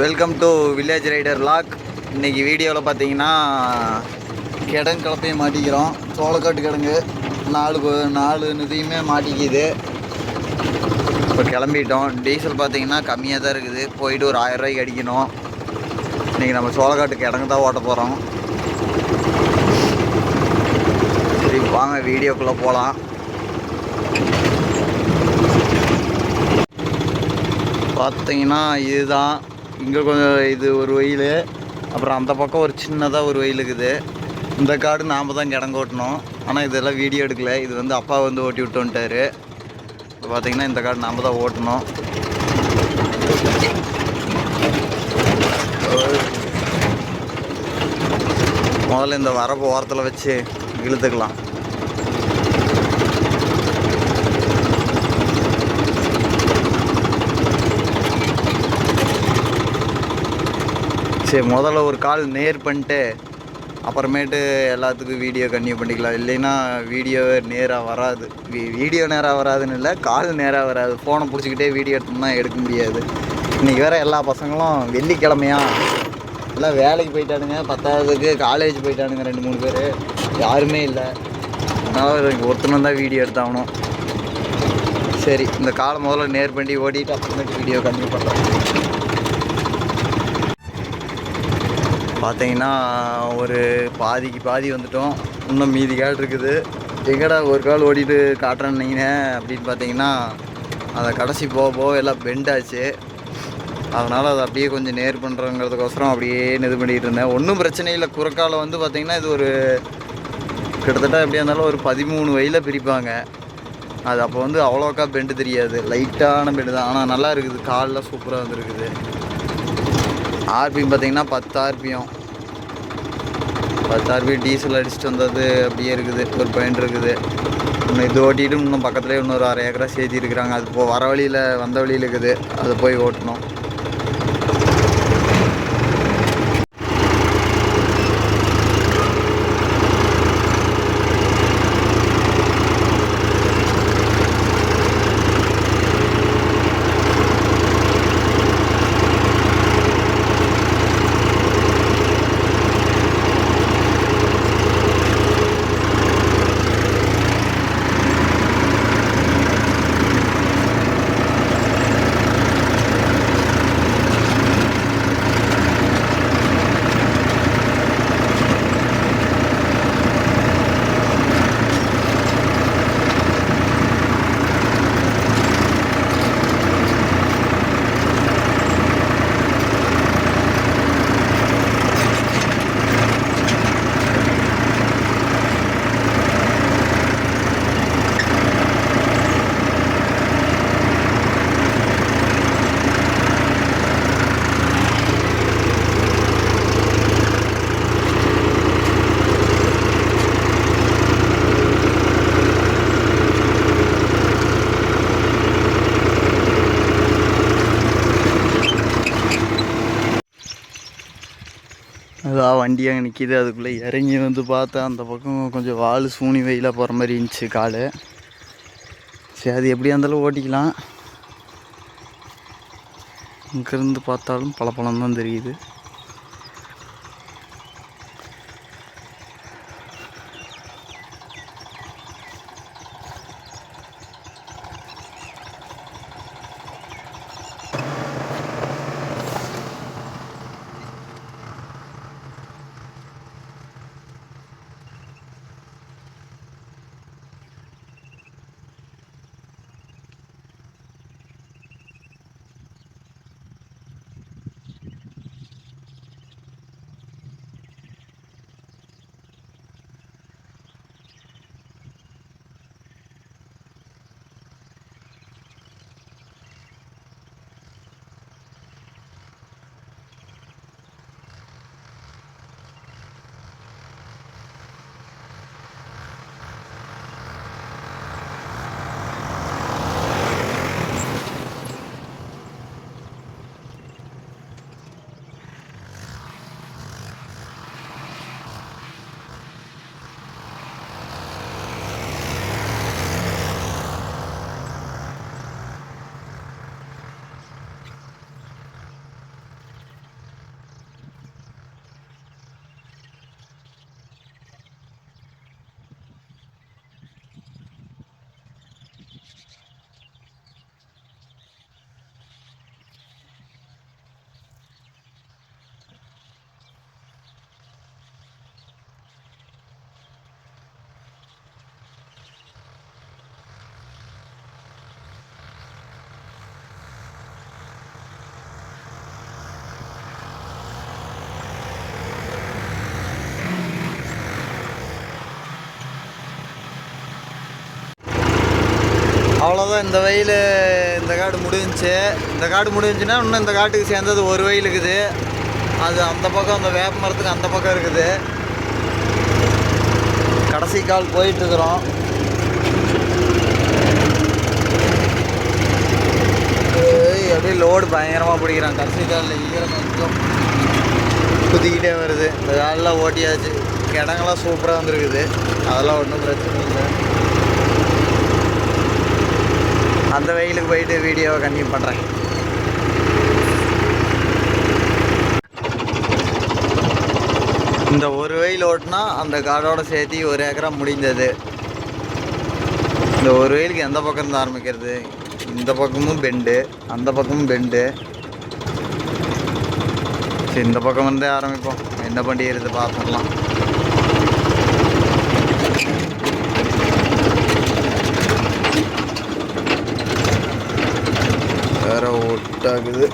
Welcome to village rider log இன்றைக்கி வீடியோவில் பார்த்தீங்கன்னா கிடங்கு கலப்பையும் மாட்டிக்கிறோம். சோளக்காட்டு கிடங்கு. நாலு நாலு நிதியுமே மாட்டிக்கிது. இப்போ கிளம்பிட்டோம். டீசல் பார்த்தீங்கன்னா கம்மியாக தான் இருக்குது. போயிட்டு ஒரு ஆயிரம் ரூபாய்க்கு அடிக்கணும். இன்றைக்கி நம்ம சோளக்காட்டு கிடங்கு தான் ஓட்ட போகிறோம் சரி வாங்க வீடியோக்குள்ளே போகலாம் பார்த்தீங்கன்னா இதுதான். இங்கே கொஞ்சம் இது ஒரு வயல் அப்புறம் அந்த பக்கம் ஒரு சின்னதாக ஒரு வயல் இருக்குது. இந்த காடு நாம் தான் கிடங்கு ஓட்டணும். ஆனால் இதெல்லாம் வீடியோ எடுக்கல. இது வந்து அப்பா வந்து ஓட்டி விட்டு இப்போ பார்த்தீங்கன்னா இந்த காடு நாம் தான் ஓட்டணும். முதல்ல இந்த வரப்பு ஓரத்தில் வச்சு இழுத்துக்கலாம். சரி முதல்ல ஒரு கால் நேர் பண்ணிட்டு அப்புறமேட்டு எல்லாத்துக்கும் வீடியோ கன்டினியூ பண்ணிக்கலாம். இல்லைன்னா வீடியோவே நேராக வராது. வீ- வீடியோ நேராக வராதுன்னு இல்லை கால் நேராக வராது. ஃபோனை பிடிச்சிக்கிட்டே வீடியோ எடுத்தோம்னா எடுக்க முடியாது. இன்றைக்கி வேறு எல்லா பசங்களும் வெள்ளிக்கிழமையா? எல்லாம் வேலைக்கு போயிட்டானுங்க. பத்தாவதுக்கு காலேஜ் போயிட்டானுங்க ரெண்டு மூணு பேர். யாருமே இல்லை. அதனால் எனக்கு ஒருத்தனும் தான் வீடியோ எடுத்தாகணும். சரி இந்த காலை முதல்ல நேர் பண்ணி ஓடிட்டு அப்புறமேட்டு வீடியோ கன்டினியூ பண்ணுறேன் பார்த்தீங்கன்னா ஒரு பாதிக்கு பாதி வந்துட்டோம். இன்னும் மீதி கால் இருக்குது. எங்கடா ஒரு கால் ஓடிட்டு காட்டுறேன்னீங்க அப்படின்னு பார்த்தீங்கன்னா அதை கடைசி போக போக எல்லாம் பெண்ட் ஆச்சு. அதனால் அதை அப்படியே கொஞ்சம் நேர் பண்ணுறங்கிறதுக்கோசரம் அப்படியே இது பண்ணிகிட்டு இருந்தேன். ஒன்றும் பிரச்சனை இல்லை. குறுக்கால வந்து பார்த்திங்கன்னா இது ஒரு கிட்டத்தட்ட எப்படியா இருந்தாலும் ஒரு பதிமூணு வயலில் பிரிப்பாங்க. அது அப்போ வந்து அவ்வளோக்கா பெண்டு தெரியாது. லைட்டான பெண்டு தான். ஆனால் நல்லா இருக்குது. காலில் சூப்பராக வந்துருக்குது. ஆர்பிஎம் பார்த்தீங்கன்னா பத்து ஆர்பிஎம். பத்து ஆர்பிஎம் டீசல் அடிச்சுட்டு வந்தது அப்படியே இருக்குது. ஒரு பாயிண்ட் இருக்குது. இன்னும் இது ஓட்டிட்டு இன்னும் பக்கத்துலேயே இன்னொரு அரை ஏக்கரா சேர்த்திருக்கிறாங்க அது போ வர வழியில் வந்த வழியில் இருக்குது. அது போய் ஓட்டணும். வண்டி அங்கே நிற்கிது அதுக்குள்ளே இறங்கி வந்து பார்த்தா அந்த பக்கம் கொஞ்சம் வால் சூனி வெயிலாக போகிற மாதிரி இருந்துச்சு கால். சரி அது எப்படியா இருந்தாலும் ஓட்டிக்கலாம். இங்கேருந்து பார்த்தாலும் பளபளன்னு தான் தெரியுது. அவ்வளோதான் இந்த வயல் இந்த காடு முடிஞ்சிச்சு. இந்த காடு முடிஞ்சுன்னா இன்னும் இந்த காட்டுக்கு சேர்ந்தது ஒரு வயல் இருக்குது அது அந்த பக்கம் அந்த வேப்ப மரத்துக்கு அந்த பக்கம் இருக்குது. கடைசி கால் போயிட்டுருக்குறோம். அப்படியே லோடு பயங்கரமாக பிடிக்கிறான். கடைசி காலில் ஈரம் கொஞ்சம் குதிக்கிட்டே வருது. இந்த காலெலாம் ஓட்டியாச்சு. கிடங்கெல்லாம் சூப்பராக வந்துருக்குது. அதெல்லாம் ஒன்றும் பிரச்சனை இல்லை. அந்த வெயிலுக்கு போயிட்டு வீடியோவை கண்டினியூ பண்ணுறேன் இந்த ஒரு வெயில் ஓட்டினா அந்த காடோட சேர்த்து ஒரு ஏக்கரா முடிந்தது. இந்த ஒரு வெயிலுக்கு எந்த பக்கம் இருந்து ஆரம்பிக்கிறது? இந்த பக்கமும் பெண்டு அந்த பக்கமும் பெண்டு சரி இந்த பக்கம் இருந்தே ஆரம்பிப்போம். என்ன பண்ணிடுறது பார்த்துடலாம். Daha güzel.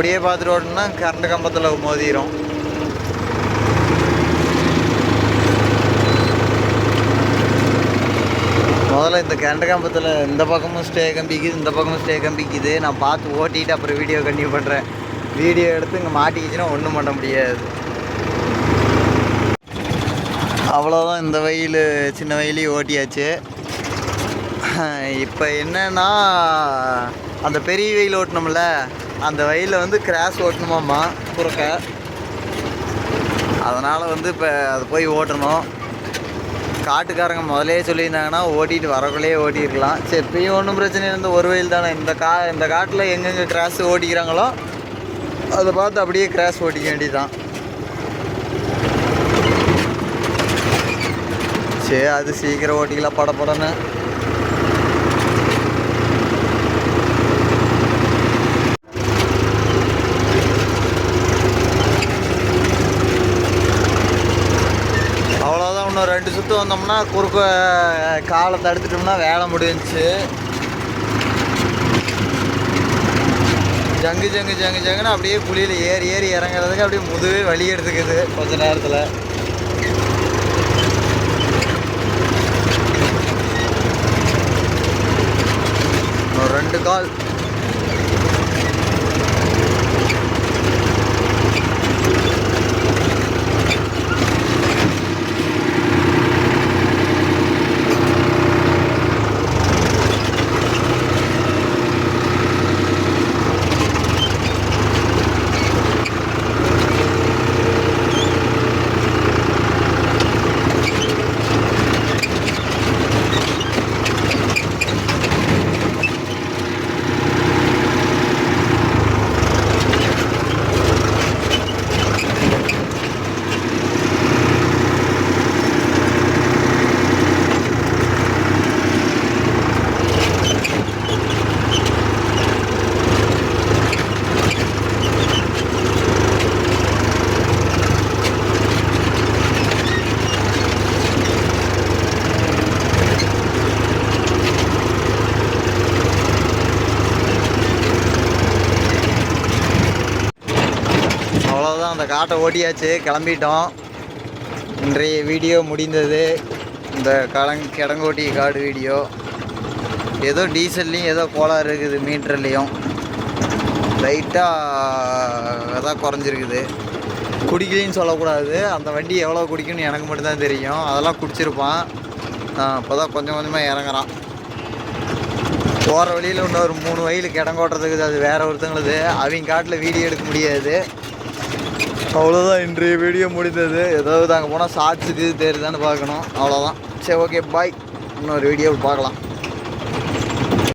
அப்படியே பார்த்துட்டு ஓட்டணும்னா கரண்ட் கம்பத்தில் மோதிரும். முதல்ல இந்த கரண்ட் கம்பத்தில் இந்த பக்கமும் ஸ்டே கம்பிக்குது இந்த பக்கமும் ஸ்டே கம்பிக்குது. நான் பார்த்து ஓட்டிட்டு அப்புறம் வீடியோ கண்டினியூ பண்ணுறேன் வீடியோ எடுத்து இங்கே மாட்டிக்கிச்சுன்னா ஒன்றும் பண்ண முடியாது. அவ்வளோதான் இந்த வெயில் சின்ன வெயிலையும் ஓட்டியாச்சு. இப்போ என்னன்னா அந்த பெரிய வெயில் ஓட்டணும்ல? அந்த வயலில் வந்து கிராஸ் ஓட்டணுமாம்மா குறுக்க. அதனால் வந்து இப்போ அது போய் ஓட்டணும். காட்டுக்காரங்க முதலே சொல்லியிருந்தாங்கன்னா ஓட்டிட்டு வரக்குள்ளேயே ஓட்டியிருக்கலாம். சரி இப்பயும் ஒன்றும் பிரச்சனை இல்லை. ஒரு வயல் தானே. இந்த கா இந்த காட்டில் எங்கெங்கே கிராஸ் ஓட்டிக்கிறாங்களோ அதை பார்த்து அப்படியே கிராஸ் ஓட்டிக்க வேண்டியதுதான். சரி அது சீக்கிரம் ஓட்டிக்கலாம் படப்படன்னு படன்னு அவ்வளோதான் தடுத்து வந்தோம்னா குறுக்க காலை தடுத்துட்டோம்னா வேலை முடிஞ்சிச்சு. ஜங்கு ஜங்கு ஜங்கு ஜங்குன்னு அப்படியே புளியில் ஏறி ஏறி இறங்குறதுக்கு அப்படியே முதுவே வலி எடுத்துக்குது கொஞ்ச நேரத்தில். ஒரு ரெண்டு கால். அவ்வளோதான் அந்த காட்டை ஓட்டியாச்சு கிளம்பிட்டோம். இன்றைய வீடியோ முடிந்தது. இந்த கலங் கிடங்கோட்டி காடு வீடியோ ஏதோ டீசல்லையும் ஏதோ கோளாறு இருக்குது மீட்டர்லேயும். லைட்டாக எதாவது குறைஞ்சிருக்குது. குடிக்கலின்னு சொல்லக்கூடாது. அந்த வண்டி எவ்வளோ குடிக்கும்னு எனக்கு மட்டும்தான் தெரியும். அதெல்லாம் குடிச்சிருப்பான். இப்போ தான் கொஞ்சம் கொஞ்சமாக இறங்குறான். போகிற வழியில் இன்னொரு மூணு வயலுக்கு இடம் கோட்டுறதுக்கு அது வேறு ஒருத்தங்களுது. அவங்க காட்டில் வீடியோ எடுக்க முடியாது. அவ்வளோதான் இன்றைய வீடியோ முடிந்தது. ஏதாவது அங்கே போனால் சாட்சி ஷார்ட்ஸுக்கு தெரியுதான்னு பார்க்கணும். அவ்வளோதான் சரி ஓகே பாய் இன்னொரு வீடியோ பார்க்கலாம்.